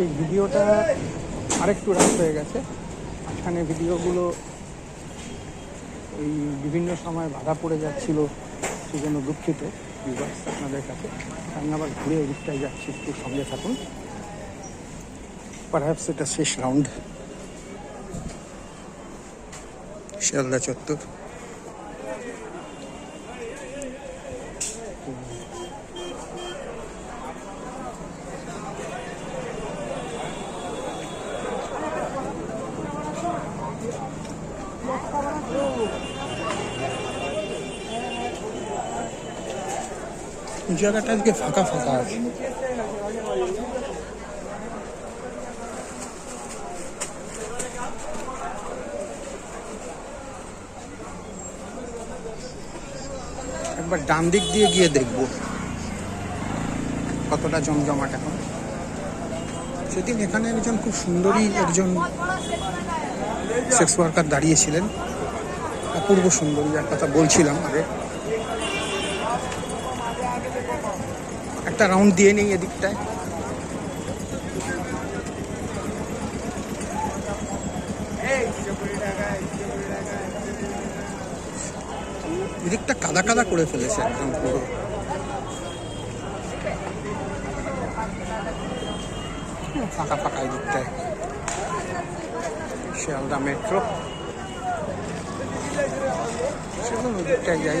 এই ভিডিওটা আরেকটু রাত হয়ে গেছে। মাঝখানে ভিডিওগুলো এই বিভিন্ন সময় বাধা পড়ে যাচ্ছিল সেই জন্য দুঃখিত ভিউয়ার্স আপনাদের কাছে। আমি আবার ঘুরে এদিকটায় যাচ্ছি, একটু সঙ্গে থাকুন। পারহ্যাপস এটা শেষ রাউন্ড শিয়ালদা চত্বর। জায়গাটা আজকে ফাঁকা ফাঁকা আছে। একবার ডান দিক দিয়ে গিয়ে দেখব কতটা জমজমাট এখন। সেদিন এখানে একজন খুব সুন্দরী একজন সেক্স ওয়ার্কার দাঁড়িয়েছিলেন। অপূর্ব সুন্দরী, যার কথা বলছিলাম আগে। একটা রাউন্ড দিয়ে নেই এদিকটায়। এদিকটা কাদা কাদা করে ফেলেছে একদম পুরো। ফাঁকা ফাঁকা এদিকটায়। শিয়ালদা মেট্রো সেগুলো যাই।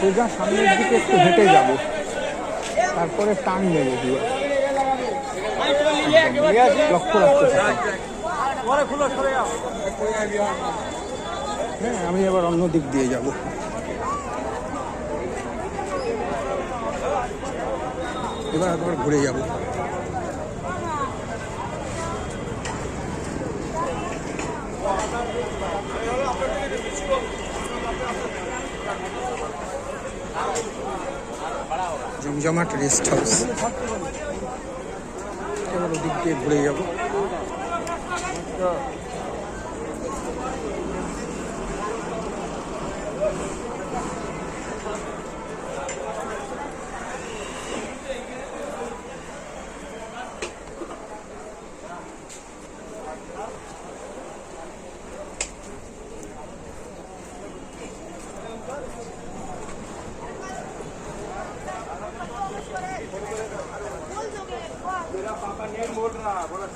সোজা সামনের দিকে একটু হেঁটে যাব। তারপরে টান নেব লক্ষ্য হ্যাঁ আমি এবার অন্য দিক দিয়ে যাব। এবার একবার ঘুরে যাব। জমজমাট রেস্ট হাউস। এবার ওদিক দিয়ে ঘুরে যাব।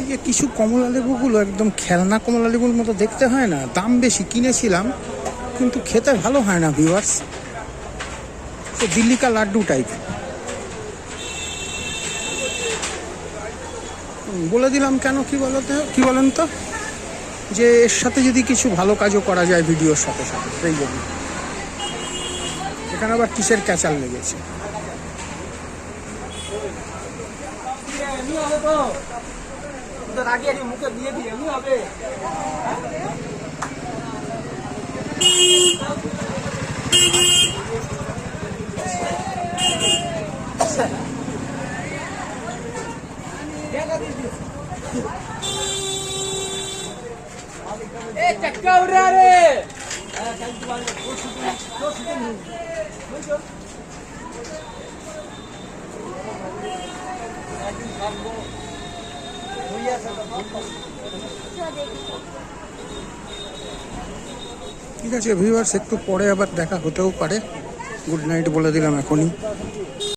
এই যে কিছু কমলা লেবুগুলো একদম খেলনা কমলা লেবুর মতো দেখতে হয় না, দাম বেশি কিনেছিলাম, কিন্তু খেতে ভালো হয় না ভিউয়ার্স তো দিল্লিকা লাড্ডু টাইপ বলে দিলাম কেন, কি বলতে, কি বলেন তো? যে এর সাথে যদি কিছু ভালো কাজও করা যায় ভিডিওর সাথে সাথে, সেই জন্য। এখানে আবার কিসের ক্যাচাল লেগেছে? उधर आगे आगे मुके दिए दिए नहीं अबे ए चक्का उड़ रहा रे। थैंक यू वाले कुछ कुछ नहीं बोलो तो- आज हम को ঠিক আছে ভিউয়ার্স একটু পরে আবার দেখা হতেও পারে। গুড নাইট বলে দিলাম এখনই।